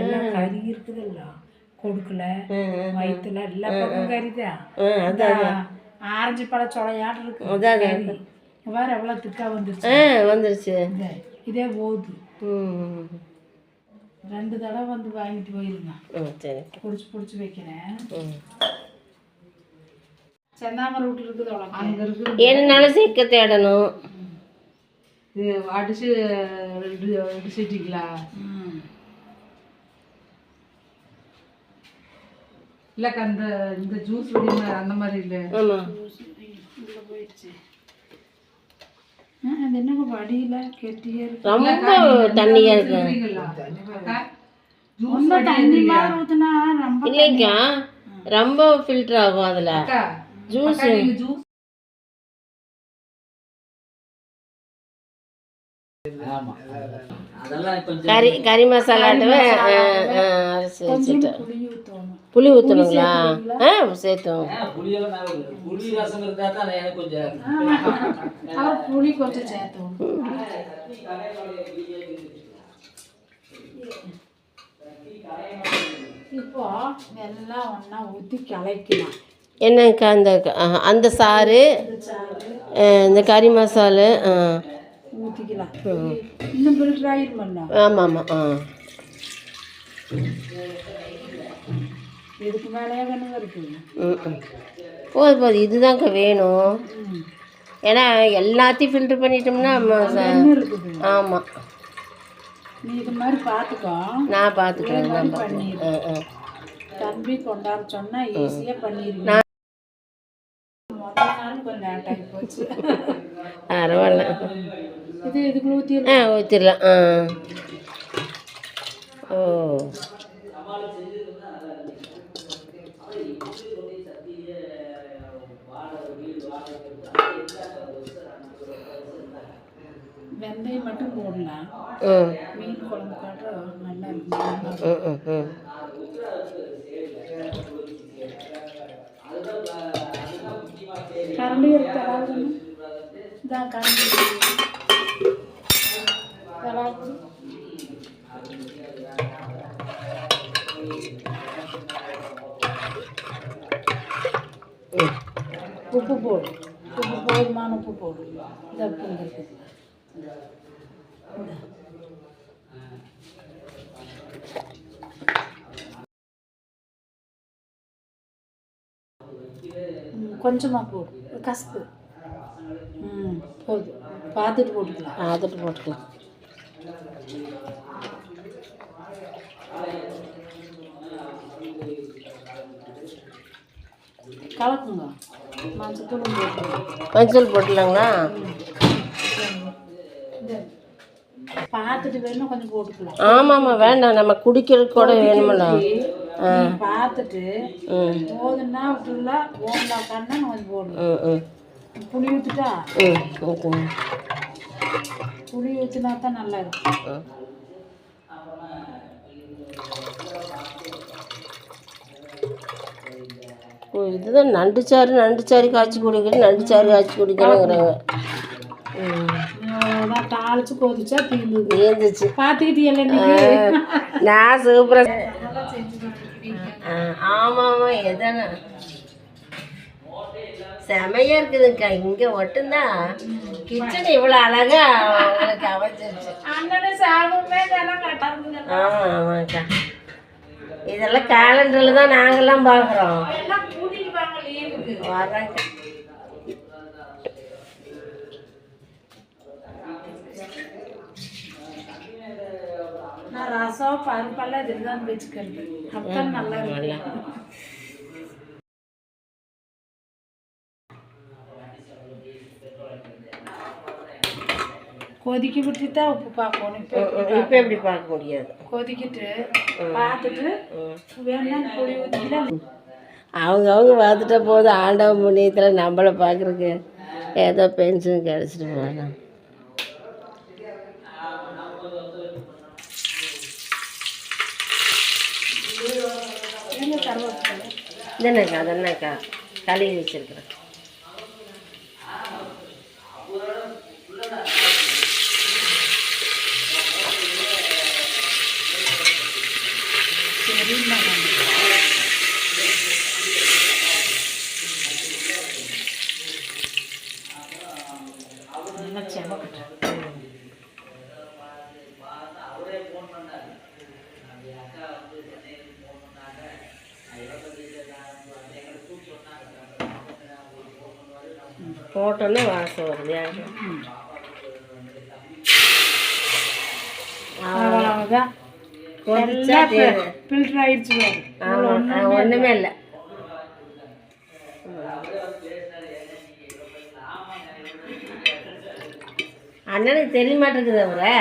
எல்லாம் கறி இருக்குதுல்ல. கொடுக்கல. வயிற்றுல எல்லா பக்கம் கறிதான் ஆரஞ்சு பழ சொலையாட்டு இருக்கு அதான், கறி. இங்க பாரு எவ்வளோ திக்கா வந்துருச்சு. வந்துருச்சு. இந்த இதே போகுது ம். ரெண்டு தடவை வந்து வாங்கிட்டு போயிருங்க. பிடிச்சி பிடிச்சி வைக்கிறேன். செந்தாமரை வீட்டில் இருக்குது அவ்வளோ அங்கே இருக்குது. என்னனாலும் சேர்க்க தேடணும். இது அடிச்சு ரெண்டு அடிச்சிட்டிங்களா? இல்லைக்கா அந்த இந்த ஜூஸ் அந்த மாதிரி இல்லை. அது வடியில கெட்டியே ரொம்ப தண்ணியாக இருக்கு. ரொம்ப தண்ணி மாதிரி ஊத்துனா ரொம்ப இல்லைங்கக்கா ரொம்ப ஃபில்டர் ஆகும் அதில். ஜூஸ் ஜூஸ் கறி கறி மசாலாட்டவே அரைச்சி வச்சுட்டு. புளி ஊற்றணுங்களா ஆ சேர்த்தோம் இப்போ எல்லாம் ஒண்ணா ஊற்றி கலக்கலாம் என்னக்கா அந்த அந்த சாறு இந்த கறி மசாலு ஆ ஊற்றிக்கலாம் இன்னும் ஃபில்டர் ஆமாம் ஆமாம் ஆ. இதுக்கு மேலேயே வேணும் இருக்குது ம் ம். போதும் போதும். இதுதான்க்கா வேணும். ஏன்னா எல்லாத்தையும் ஃபில்டர் பண்ணிட்டோம்னா ஆமாம் நீ இது மாதிரி பார்த்துக்கோ. நான் பார்த்துக்கிறேன் நான் பார்த்துக்கிறேன் தம்பி கொண்டாட சொன்னா ஈஸியாக பண்ணிடுவேன் பரவாயில்ல. இது இதுக்குள்ள ஊற்றி ஆ ஊற்றிடலாம் ஆ. ஓ. வெந்தயம் மட்டும் போடலாம். மீன் குழம்பு காட்டுற நல்லா இருக்கும் ம் ம் ம் கரண்டி எடுத்து இதான் கரண்டி தலாக்கு ம் உப்பு போடு உப்பு போதுமான உப்பு போடு இந்த உப்புங்கிறது கொஞ்சமாக போடு கசப்பு ம் போதும் பார்த்துட்டு போட்டுக்கலாம் பார்த்துட்டு போட்டுக்கலாம் கலக்குங்க. மஞ்சள் போட்டுலாங்களா? பார்த்துட்டு வேணும் கொஞ்சம் போட்டுக்கலாம். ஆமாம் ஆமாம் வேண்டாம். நம்ம குடிக்கிறதுக்கு கூட வேணுமில்ல பார்த்துட்டு போதுன்னா விட்டுல ஓண்டா கண்ணா கொஞ்சம் போடணும் புளி ஊற்றிட்டா ம் புளி ஊற்றினா தான் நல்லா இருக்கும் ஓ இதுதான் நண்டு சாறு நண்டு சாறு காய்ச்சி குடிக்கிறேன் நண்டு சாறு காய்ச்சி அதான் தாளிச்சு கொதிச்சா தீர்ந்துது இருந்துச்சு பார்த்துக்கிட்டீங்கல்ல நீங்க நான் சூப்பராக ஆமாம் ஆமாம் எதானே செமையா இருக்குதுக்கா இங்கே மட்டும்தான் கிச்சன் இவ்வளோ அழகா உங்களுக்கு இருக்குங்க ஆமாம் ஆமாக்கா இதெல்லாம் கேலண்டரில் தான் வாங்க லீவுக்கு வர்றேங்க நான் ரசம் பருப்பெல்லாம் இதுக்கு தான் வச்சுக்கிறது அப்பதான் நல்லா கொதிக்க விட்டு தான் உப்பு பார்க்கணும். இப்போ எப்படி பார்க்க முடியாது? கொதிக்கிட்டு பார்த்துட்டு புளி அவங்க அவங்க பார்த்துட்ட போது ஆண்டவ புண்ணியத்தில் நம்மளை பார்க்குறக்கு ஏதோ பென்ஷன் கிடச்சிட்டு போகலாம் இதென்னக்கா அதென்னக்கா கழுவி வச்சிருக்கிறேன். போட்டோன்னே வாசம் வருது யாரு அவ்வளவுதான். கொதிச்சா தேவை ஃபில்டர் ஆயிடுச்சு ஆமாம் ஒன்றுமே இல்லை. அண்ணனுக்கு தெரிய மாட்டேங்குது அவரை.